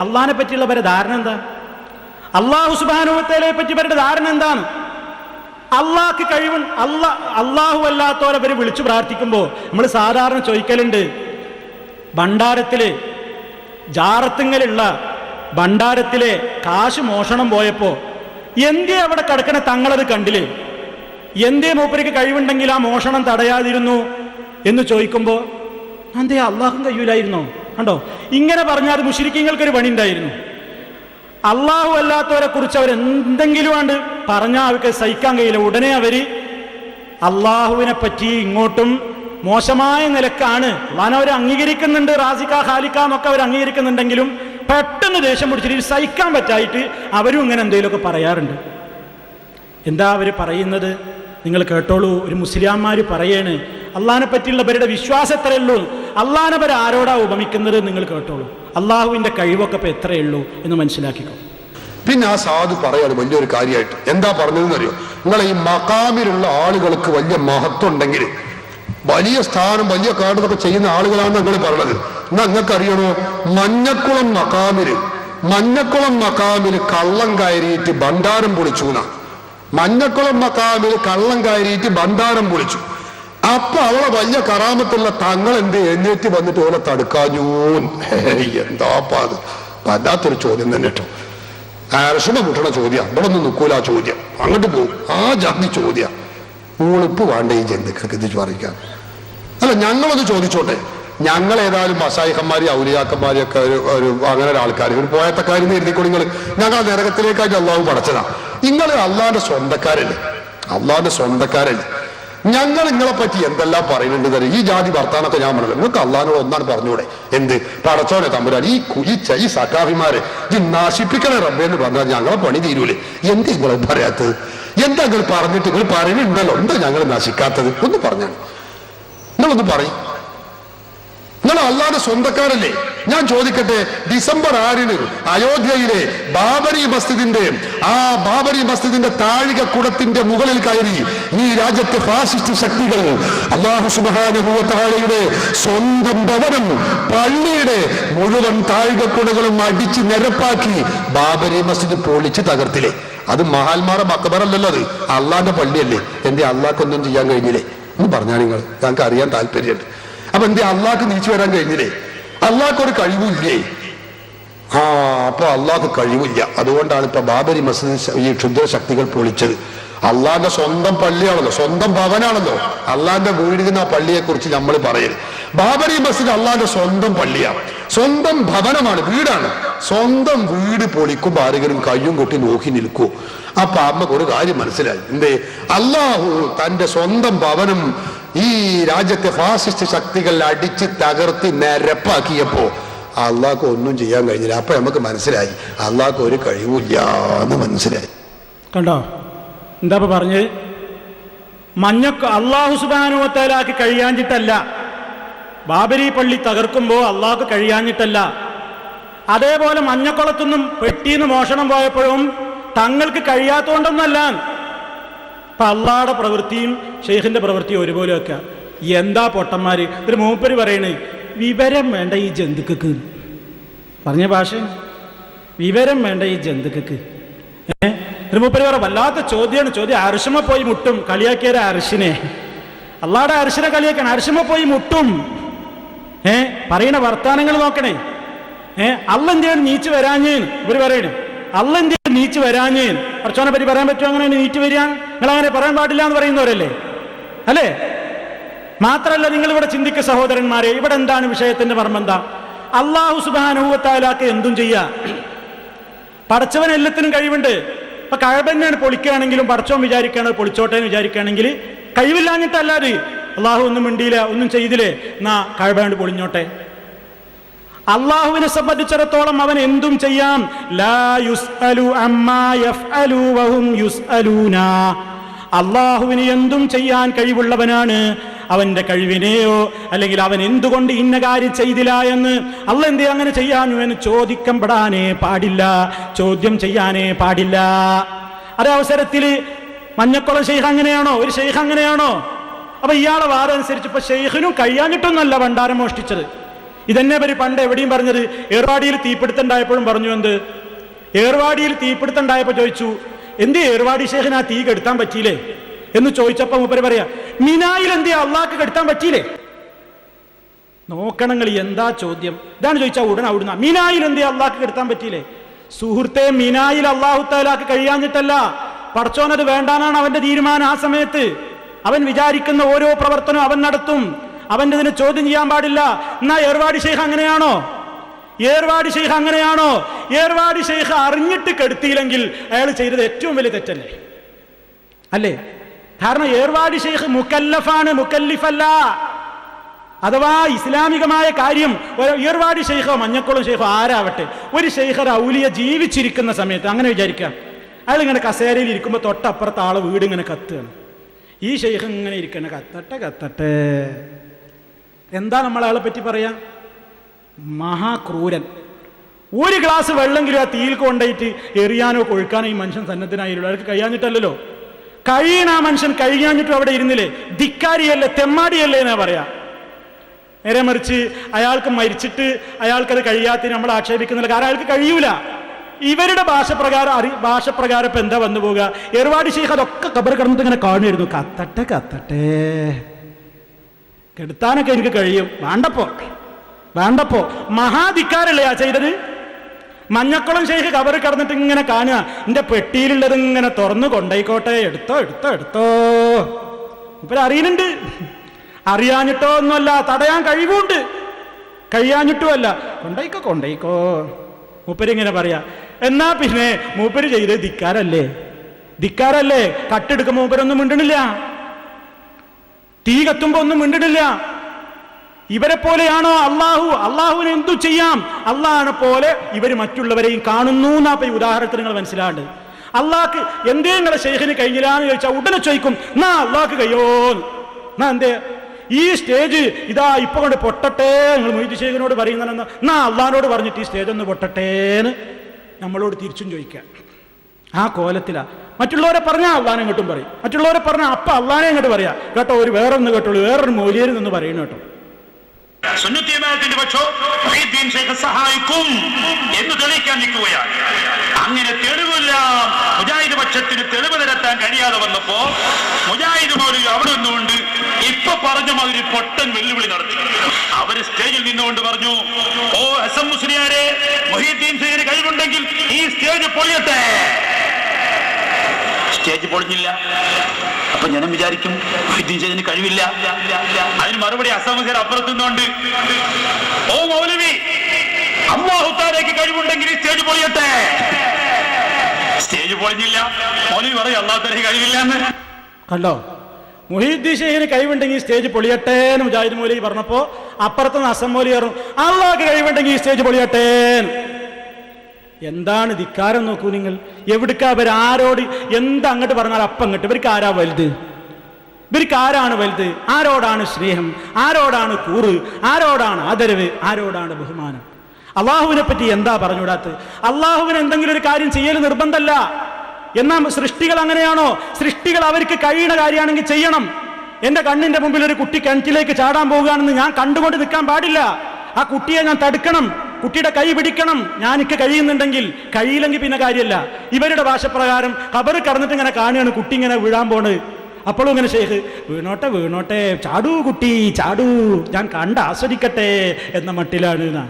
അള്ളാഹിനെ പറ്റിയുള്ള പല ധാരണ എന്താ? അള്ളാഹു സുബാനുഭവത്തെ പറ്റി അവരുടെ ധാരണ എന്താണ്? അള്ളാഹ്ക്ക് കഴിവ് അള്ള അള്ളാഹു അല്ലാത്തവരെ അവർ വിളിച്ചു പ്രാർത്ഥിക്കുമ്പോൾ നമ്മൾ സാധാരണ ചോദിക്കലുണ്ട് ഭണ്ഡാരത്തിൽ ജാറത്തിങ്ങലുള്ള ഭണ്ഡാരത്തിലെ കാശ് മോഷണം പോയപ്പോൾ എന്തേ അവിടെ കിടക്കണ തങ്ങളത് കണ്ടില്ലേ എന്തേ മൂപ്പരിക്ക് കഴിവുണ്ടെങ്കിൽ ആ മോഷണം തടയാതിരുന്നു എന്ന് ചോദിക്കുമ്പോൾ എന്തേ അള്ളാഹും കഴിയൂലായിരുന്നോ കണ്ടോ? ഇങ്ങനെ പറഞ്ഞാൽ അത് മുഷിരിക്കങ്ങൾക്കൊരു പണി ഉണ്ടായിരുന്നു അള്ളാഹു അല്ലാത്തവരെ കുറിച്ച് അവർ എന്തെങ്കിലും ആണ്ട് പറഞ്ഞാൽ അവർക്ക് സഹിക്കാൻ കഴിയില്ല. ഉടനെ അവർ അള്ളാഹുവിനെ പറ്റി ഇങ്ങോട്ടും മോശമായ നിലക്കാണ്. അവൻ അവർ അംഗീകരിക്കുന്നുണ്ട്. റാസിക്ക ഖാലിക്ക എന്നൊക്കെ അവർ അംഗീകരിക്കുന്നുണ്ടെങ്കിലും പെട്ടെന്ന് ദേഷ്യം പിടിച്ചിട്ട് സഹിക്കാൻ പറ്റായിട്ട് അവരും ഇങ്ങനെ എന്തെങ്കിലുമൊക്കെ പറയാറുണ്ട്. എന്താ അവർ പറയുന്നത്? നിങ്ങൾ കേട്ടോളൂ. ഒരു മുസ്ലിംമാർ പറയാണ് അള്ളഹാനെ പറ്റിയുള്ള അവരുടെ വിശ്വാസം ഉള്ളൂ അള്ളഹാനെ അവർ ആരോടാ ഉപമിക്കുന്നത് നിങ്ങൾ കേട്ടോളൂ. അള്ളാഹുവിന്റെ കഴിവൊക്കെ ഇപ്പൊ എത്രയേ ഉള്ളൂ എന്ന് മനസ്സിലാക്കിക്കോ. പിന്നെ ആ സാധു പറയാണ് വലിയൊരു കാര്യമായിട്ട്. എന്താ പറഞ്ഞതെന്ന് അറിയോ നിങ്ങൾ ഈ മക്കാമിലുള്ള ആളുകൾക്ക് വലിയ മഹത്വം ഉണ്ടെങ്കിൽ വലിയ സ്ഥാനം വലിയ കാർഡൊക്കെ ചെയ്യുന്ന ആളുകളാണ് നിങ്ങൾ പറഞ്ഞത് എന്നാ നിങ്ങൾക്ക് അറിയണോ? മഞ്ഞക്കുളം മക്കാമിൽ മഞ്ഞക്കുളം മക്കാമിൽ കള്ളം കയറിയിട്ട് ഭണ്ഡാരം പൊളിച്ചു എന്നാ. മഞ്ഞക്കുളം മക്കാമിൽ കള്ളം കയറിയിട്ട് ഭണ്ഡാരം പൊളിച്ചു. അപ്പൊ അവളെ വലിയ കറാമത്തുള്ള തങ്ങൾ എന്ത് എഴുന്നേറ്റ് വന്നിട്ട് ഓളെ തടുക്കാഞ്ഞൂൻ എന്താപ്പാ അത്? വല്ലാത്തൊരു ചോദ്യം തന്നെ കേട്ടോ. അരശുമ മുട്ടണ ചോദ്യം. ഇവിടെ ഒന്നും നിൽക്കൂല ആ ചോദ്യം. അങ്ങോട്ട് പോകും ആ ജാതി ചോദ്യം. ഊളിപ്പ് വേണ്ട ഈ ജന്തുക്കൾക്ക്? ഇത് ചോദിക്കാം. അല്ല ഞങ്ങളൊന്ന് ചോദിച്ചോട്ടെ. ഞങ്ങൾ ഏതായാലും മസായിഹന്മാരി ഔലിയാക്കന്മാരി ഒക്കെ ഒരു ഒരു അങ്ങനെ ഒരു ആൾക്കാർ ഒരു പോയത്തക്കാരെന്ന് എഴുതിക്കോ നിങ്ങൾ ഞങ്ങൾ നരകത്തിലേക്കായിട്ട് അള്ളാഹു പടച്ചതാ. നിങ്ങൾ അള്ളാന്റെ സ്വന്തക്കാരല്ലേ. അള്ളാന്റെ സ്വന്തക്കാരല്ലേ. ഞങ്ങൾ നിങ്ങളെ പറ്റി എന്തെല്ലാം പറയുന്നുണ്ട് തരും ഈ ജാതി വർത്താനൊക്കെ ഞാൻ പറഞ്ഞത് നിങ്ങൾക്ക് അള്ളഹാനോട് ഒന്നാണ് പറഞ്ഞൂടെ എന്ത്? പടച്ചോനെ തമ്പുരാൻ ഈ കുലി ഈ സക്കാഫിമാരെ ഈ റബ്ബേ എന്ന് പറഞ്ഞാൽ ഞങ്ങളെ പണി തീരൂലേ. എന്ത് നിങ്ങൾ പറയാത്തത്? എന്താ നിങ്ങൾ പറഞ്ഞിട്ട്? നിങ്ങൾ പറയുന്നുണ്ടല്ലോ. എന്താ ഞങ്ങൾ നശിക്കാത്തത്? ഒന്ന് പറഞ്ഞു നിങ്ങളൊന്ന് പറയും. നിങ്ങൾ അള്ളാന്റെ സ്വന്തക്കാരല്ലേ? ഞാൻ ചോദിക്കട്ടെ ഡിസംബർ ആറിന് അയോധ്യയിലെ ബാബരി മസ്ജിദിന്റെ ആ ബാബരി മസ്ജിദിന്റെ താഴിക കുടത്തിന്റെ മുകളിൽ കയറി ഈ രാജ്യത്തെ ഫാസിസ്റ്റ് ശക്തികൾ അള്ളാഹു സുബാനുഭവത്താഴയുടെ സ്വന്തം ഭവനം പള്ളിയുടെ മുഴുവൻ താഴികക്കുടകളും അടിച്ച് നിരപ്പാക്കി ബാബരി മസ്ജിദ് പൊളിച്ച് തകർത്തില്ലേ? അത് മഹാത്മാരുടെ മക്കബറല്ലല്ലോ അത്. അള്ളാന്റെ പള്ളിയല്ലേ. എന്റെ അള്ളാഹ്ക്കൊന്നും ചെയ്യാൻ കഴിഞ്ഞില്ലേ? എന്ന് പറഞ്ഞാൽ നിങ്ങൾ. ഞങ്ങൾക്ക് അറിയാൻ താല്പര്യമുണ്ട്. അപ്പൊ എന്റെ അള്ളാഹ്ക്ക് നീച്ചു വരാൻ കഴിഞ്ഞില്ലേ? അള്ളാഹ്ക്ക് ഒരു കഴിവില്ലേ ആ അപ്പൊ അള്ളാഹ് കഴിവില്ല. അതുകൊണ്ടാണ് ഇപ്പൊ ബാബരി മസ്ജിദ് ഈ ക്ഷുദ്ര ശക്തികൾ പൊളിച്ചത്. അള്ളാന്റെ സ്വന്തം പള്ളിയാണല്ലോ സ്വന്തം ഭവനാണല്ലോ. അള്ളാന്റെ വീടിരുന്ന ആ പള്ളിയെ കുറിച്ച് നമ്മൾ പറയരുത്. ബാബരി മസ്ജിദ് അള്ളാന്റെ സ്വന്തം പള്ളിയാണ് സ്വന്തം ഭവനമാണ് വീടാണ്. സ്വന്തം വീട് പൊളിക്കുമ്പോൾ ആരെങ്കിലും കയ്യും കൊട്ടി നോക്കി നിൽക്കൂ. അപ്പൊ അമ്മയ്ക്ക് ഒരു കാര്യം മനസ്സിലായി. എന്തേ? അള്ളാഹു തന്റെ സ്വന്തം ഭവനം ഈ രാജ്യത്തെ ഫാസിസ്റ്റ് ശക്തികൾ അടിച്ച് തകർത്തി നിരപ്പാക്കിയപ്പോ അള്ളാഹ്ക്ക് ഒന്നും ചെയ്യാൻ കഴിഞ്ഞില്ല. അപ്പൊ നമുക്ക് മനസ്സിലായി. അള്ളാഹ്ക്ക് ഒരു കഴിവില്ല എന്ന് മനസ്സിലായി. കണ്ടോ? എന്താ പറഞ്ഞത് മഞ്ഞക്ക് അള്ളാഹു സുബാനുവത്തേലാക്കി കഴിയാഞ്ഞിട്ടല്ല. ബാബരി പള്ളി തകർക്കുമ്പോൾ അള്ളാഹ്ക്ക് കഴിയാഞ്ഞിട്ടല്ല. അതേപോലെ മഞ്ഞക്കുളത്തുനിന്നും പെട്ടിന്ന് മോഷണം പോയപ്പോഴും തങ്ങൾക്ക് കഴിയാത്തോണ്ടൊന്നല്ല. ഇപ്പൊ അള്ളാടെ പ്രവൃത്തിയും ഷെയ്ഖിന്റെ പ്രവൃത്തിയും ഒരുപോലെയൊക്കെ. എന്താ പൊട്ടന്മാര്? ഒരു മൂപ്പര് പറയണേ വിവരം വേണ്ട ഈ ജന്തുക്കൾക്ക് പറഞ്ഞ ഭാഷ? വിവരം വേണ്ട ഈ ജന്തുക്കൾക്ക് ഏഹ് ഒരു മൂപ്പര് പറ വല്ലാത്ത ചോദ്യമാണ് ചോദ്യം അരിശമ പോയി മുട്ടും. കളിയാക്കിയ അരിശിനെ. അള്ളാടെ അരിശിനെ കളിയാക്കണം. അരിശമ പോയി മുട്ടും. ഏ? പറയണ വർത്താനങ്ങൾ നോക്കണേ. ഏ? അല്ല എന്തിനാണ് നീച്ച് വരാഞ്ഞ് ഇവർ പറയണേ. അല്ല എന്തിനാണ് നീച്ച് വരാഞ്ഞ് കുറച്ചോനെ പറ്റി പറയാൻ പറ്റുമോ? അങ്ങനെ നീറ്റ് വരിക? നിങ്ങൾ അങ്ങനെ പറയാൻ പാടില്ല എന്ന് പറയുന്നവരല്ലേ? അല്ലേ? മാത്രല്ല നിങ്ങൾ ഇവിടെ ചിന്തിക്ക സഹോദരന്മാരെ ഇവിടെ എന്താണ് വിഷയത്തിന്റെ മർമ്മം എന്താ അള്ളാഹു സുബാനുഭവത്താലാക്ക് എന്തും ചെയ്യാ? പടച്ചവൻ എല്ലാത്തിനും കഴിവുണ്ട്. ഇപ്പൊ കഴബന്നെയാണ് പൊളിക്കുകയാണെങ്കിലും പടച്ചവൻ വിചാരിക്കുകയാണ് പൊളിച്ചോട്ടെ എന്ന് വിചാരിക്കുകയാണെങ്കിൽ കഴിവില്ലാഞ്ഞിട്ടല്ലാതെ അള്ളാഹു ഒന്നും മിണ്ടിയില്ല ഒന്നും ചെയ്തില്ലേ? എന്നാ കഴബാണ്ട് പൊളിഞ്ഞോട്ടെ. അള്ളാഹുവിനെ സംബന്ധിച്ചിടത്തോളം അവൻ എന്തും ചെയ്യാം. അള്ളാഹുവിന് എന്തും ചെയ്യാൻ കഴിവുള്ളവനാണ്. അവന്റെ കഴിവിനെയോ അല്ലെങ്കിൽ അവൻ എന്തുകൊണ്ട് ഇന്ന കാര്യം ചെയ്തില്ല എന്ന് അല്ല എന്തേ അങ്ങനെ ചെയ്യാനു എന്ന് ചോദിക്കപ്പെടാനേ പാടില്ല. ചോദ്യം ചെയ്യാനേ പാടില്ല. അതേ അവസരത്തിൽ മഞ്ഞക്കുളം ഷെയ്ഖ് അങ്ങനെയാണോ? ഒരു ഷെയ്ഖ് അങ്ങനെയാണോ? അപ്പൊ ഇയാളെ വാദം അനുസരിച്ച് ഇപ്പൊ ഷെയ്ഖിനും കഴിയാഞ്ഞിട്ടൊന്നല്ല ഭണ്ഡാരം മോഷ്ടിച്ചത്. ഇതന്നെ പരി പണ്ട് എവിടെയും പറഞ്ഞത് ഏർവാടിയിൽ തീപിടുത്തുണ്ടായപ്പോഴും പറഞ്ഞു എന്ത്? ഏർവാടിയിൽ തീപിടുത്തുണ്ടായപ്പോൾ ചോദിച്ചു എന്തേ ഏർവാടി ഷെയ്ഖിന് ആ തീ കെടുത്താൻ പറ്റിയില്ലേ? എന്ന് ചോദിച്ചപ്പോ മൂപ്പര് പറയാ മിനായിൽ എന്തേ അള്ളാഹ്ക്ക് കെടുത്താൻ പറ്റിയില്ലേ? നോക്കണങ്ങൾ എന്താ ചോദ്യം? ഇതാണ് ചോദിച്ചാ ഉടൻ അവിടുന്ന് മിനായിൽ എന്തേ അള്ളാഹ്ക്ക് കെടുത്താൻ പറ്റിയില്ലേ? സുഹൃത്തെ മിനായിൽ അള്ളാഹു താലാക്ക് കഴിയാഞ്ഞിട്ടല്ല പടച്ചോനത് വേണ്ടാനാണ് അവന്റെ തീരുമാനം ആ സമയത്ത്. അവൻ വിചാരിക്കുന്ന ഓരോ പ്രവർത്തനവും അവൻ നടത്തും. അവന്റെ ഇതിനെ ചോദ്യം ചെയ്യാൻ പാടില്ല. എന്നാ ഏർവാടി ഷെയ്ഖ് അങ്ങനെയാണോ? ഏർവാടി ഷെയ്ഖ് അങ്ങനെയാണോ? ഏർവാടി ഷെയ്ഖ് അറിഞ്ഞിട്ട് കെടുത്തിയില്ലെങ്കിൽ അയാൾ ചെയ്തത് ഏറ്റവും വലിയ തെറ്റല്ലേ? അല്ലേ? കാരണം ഏർവാടി ഷെയ്ഖ് മുക്കല്ലഫാണ് മുക്കല്ലിഫല്ല. അഥവാ ഇസ്ലാമികമായ കാര്യം ഒരു ഏർവാടി ഷെയ്ഖോ മഞ്ഞക്കുളം ഷെയ്ഖോ ആരാവട്ടെ? ഒരു ഷെയ്ഖർ ഔലിയ ജീവിച്ചിരിക്കുന്ന സമയത്ത് അങ്ങനെ വിചാരിക്കാം. അയാൾ ഇങ്ങനെ കസേരയിൽ ഇരിക്കുമ്പോൾ തൊട്ടപ്പുറത്ത് ആളെ വീട് ഇങ്ങനെ കത്തുകയാണ്. ഈ ഷെയ്ഖ് ഇങ്ങനെ ഇരിക്കണ കത്തട്ടെ കത്തട്ടെ. എന്താ നമ്മൾ അയാളെ പറ്റി പറയാ? മഹാക്രൂരൻ. ഒരു ഗ്ലാസ് വെള്ളമെങ്കിലും ആ തീയിൽ കൊണ്ടായിട്ട് എറിയാനോ കൊഴുക്കാനോ ഈ മനുഷ്യൻ സന്നദ്ധനായിരുന്നു അയാൾക്ക് കഴിയാഞ്ഞിട്ടല്ലല്ലോ. കഴിയണ ആ മനുഷ്യൻ കഴിയാഞ്ഞിട്ടും അവിടെ ഇരുന്നില്ലേ? ധിക്കാരിയല്ലേ തെമ്മാടിയല്ലേ എന്നാ പറയാ? നേരെ മറിച്ച് അയാൾക്ക് മരിച്ചിട്ട് അയാൾക്കത് കഴിയാത്തതിന് നമ്മൾ ആക്ഷേപിക്കുന്നില്ല. കാരണം അയാൾക്ക് കഴിയൂല. ഇവരുടെ ഭാഷ പ്രകാരം അറി ഭാഷ പ്രകാരം ഇപ്പൊ എന്താ വന്നു പോവുക? എറുവാടി ശേഖ് അതൊക്കെ കബർ കിടന്നിട്ട് ഇങ്ങനെ കാണുമായിരുന്നു. കത്തട്ടെ കത്തട്ടെ. കെടുത്താനൊക്കെ എനിക്ക് കഴിയും. വേണ്ടപ്പോ. വേണ്ടപ്പോ. മഹാധിക്കാരല്ലേ ആ ചെയ്തത്? മഞ്ഞക്കുളം ശേഖ് കബർ കിടന്നിട്ട് ഇങ്ങനെ കാണുക. എന്റെ പെട്ടിയിലുള്ളത് ഇങ്ങനെ തുറന്നു കൊണ്ടായിക്കോട്ടെ. എടുത്തോ എടുത്തോ എടുത്തോ. ഇപ്പൊ അറിയുന്നുണ്ട് അറിയാഞ്ഞിട്ടോ ഒന്നുമല്ല. തടയാൻ കഴിവുണ്ട്. കഴിയാഞ്ഞിട്ടുമല്ല. കൊണ്ടേക്കോ കൊണ്ടേക്കോ മൂപ്പരിങ്ങനെ പറയാ. എന്നാ പിന്നെ മൂപ്പര് ചെയ്ത് ധിക്കാരല്ലേ? ധിക്കാരല്ലേ? കട്ടെടുക്ക മൂപ്പരൊന്നും മിണ്ടണില്ല. തീ കത്തുമ്പോ ഒന്നും മിണ്ടണില്ല. ഇവരെ പോലെയാണോ അള്ളാഹു? അള്ളാഹുവിന് എന്തു ചെയ്യാം? അള്ളാഹിനെ പോലെ ഇവർ മറ്റുള്ളവരെയും കാണുന്നു എന്നാ ഈ ഉദാഹരണത്തിന് നിങ്ങൾ മനസ്സിലാണ്ട്. അള്ളാഹ്ക്ക് എന്തേ നിങ്ങളെ ഷെയ്ഖിന് കഴിഞ്ഞില്ലാന്ന് ചോദിച്ചാൽ ഉടനെ ചോദിക്കും നാ അള്ളാഹ്ക്ക് കയ്യോ എന്നാ എന്തേ? ഈ സ്റ്റേജ് ഇതാ ഇപ്പൊ കൊണ്ട് പൊട്ടട്ടെ നിങ്ങൾ മൊയ്തി ഷെയ്ഖിനോട് പറയുന്നതെന്ന് നാ അള്ളാഹിനോട് പറഞ്ഞിട്ട് ഈ സ്റ്റേജ് ഒന്ന് പൊട്ടട്ടേന്ന്. നമ്മളോട് തിരിച്ചും ചോദിക്കുക. ആ കോലത്തിലാണ് മറ്റുള്ളവരെ പറഞ്ഞാൽ അള്ളാനെ ഇങ്ങോട്ടും പറയും. മറ്റുള്ളവരെ പറഞ്ഞാൽ അപ്പ അള്ളാനെ ഇങ്ങോട്ട് പറയാം. കേട്ടോ ഒരു വേറൊന്ന് കേട്ടോളൂ. വേറൊരു മൂല്യയിൽ നിന്ന് പറയുന്നു കേട്ടോ. സുന്നത്തി പക്ഷോ സഹായിക്കും എന്ന് തെളിയിക്കാൻ നിൽക്കുകയാണ്. അങ്ങനെ തെളിവില്ല. മുജാഹിദ് പക്ഷത്തിന് തെളിവ് നിരത്താൻ കഴിയാതെ വന്നപ്പോ മുജാഹിദ് മൗലവി അവിടെ നിന്നുകൊണ്ട് ഇപ്പൊ പറഞ്ഞ മാതിരി പൊട്ടൻ വെല്ലുവിളി നടത്തി. അവർ സ്റ്റേജിൽ നിന്നുകൊണ്ട് പറഞ്ഞു ഓ എസ് എം മുസ്ലിയാരെ മൊഹീദ്ദീൻ ഷേഖിന് കഴിവുണ്ടെങ്കിൽ ഈ സ്റ്റേജ് പൊളിയട്ടെ. സ്റ്റേജ് പൊളിഞ്ഞില്ല. അപ്പൊ ജനം വിചാരിക്കും മൊഹീദ്ദീൻ ഷേഖിന് കഴിവില്ല. അതിന് മറുപടി അസമുസേർ അപ്പുറത്ത് നിന്നുകൊണ്ട് ഓ മൗലവി അമ്മാഹുത്താരേക്ക് കഴിവുണ്ടെങ്കിൽ ഈ സ്റ്റേജ് പൊളിയട്ടെ. സ്റ്റേജ് പൊളിഞ്ഞില്ല മൗലവി പറയും അള്ളാഹു കഴിവില്ല എന്ന് കണ്ടോ? മുഹീദ്ദീൻ ഷെയ്ഖിന് കഴിവുണ്ടെങ്കിൽ സ്റ്റേജ് പൊളിയട്ടെ എന്ന് മുജാഹിദ് മൗലവി പറഞ്ഞപ്പോ അപ്പുറത്തുനിന്ന് അസം മൗലി പറഞ്ഞു അള്ളാഹ്ക്ക് കഴിവുണ്ടെങ്കിൽ സ്റ്റേജ് പൊളിയട്ടെ എന്താണ് ധിക്കാരം നോക്കൂ നിങ്ങൾ. എവിടുക്കാ അവർ ആരോട് എന്ത് അങ്ങോട്ട് പറഞ്ഞാൽ അപ്പം അങ്ങോട്ട് ഇവർക്ക് ആരാ വലുത്? ഇവർക്ക് ആരാണ് വലുത്? ആരോടാണ് സ്നേഹം? ആരോടാണ് കൂറ്? ആരോടാണ് ആദരവ്? ആരോടാണ് ബഹുമാനം? അള്ളാഹുവിനെ പറ്റി എന്താ പറഞ്ഞുകൂടാത്തത് അള്ളാഹുവിന് എന്തെങ്കിലും ഒരു കാര്യം ചെയ്യൽ നിർബന്ധമല്ല എന്നാൽ സൃഷ്ടികൾ അങ്ങനെയാണോ? സൃഷ്ടികൾ അവർക്ക് കഴിയുന്ന കാര്യമാണെങ്കിൽ ചെയ്യണം. എന്റെ കണ്ണിന്റെ മുമ്പിൽ ഒരു കുട്ടി കിണറ്റിലേക്ക് ചാടാൻ പോവുകയാണെന്ന് ഞാൻ കണ്ടുകൊണ്ട് നിൽക്കാൻ പാടില്ല. ആ കുട്ടിയെ ഞാൻ തടുക്കണം. കുട്ടിയുടെ കൈ പിടിക്കണം. ഞാൻ ഇക്ക കഴിയുന്നുണ്ടെങ്കിൽ കഴിയില്ലെങ്കിൽ പിന്നെ കാര്യമല്ല. ഇവരുടെ ഭാഷപ്രകാരം കബർ കടന്നിട്ട് ഇങ്ങനെ കാണുകയാണ് കുട്ടി ഇങ്ങനെ വീഴാൻ പോണ് അപ്പോഴും ഇങ്ങനെ ഷെയ്ഖ് വീണോട്ടെ വീണോട്ടെ ചാടൂ കുട്ടി ചാടൂ. ഞാൻ കണ്ട് ആസ്വദിക്കട്ടെ എന്ന മട്ടിലാണ് എന്നാ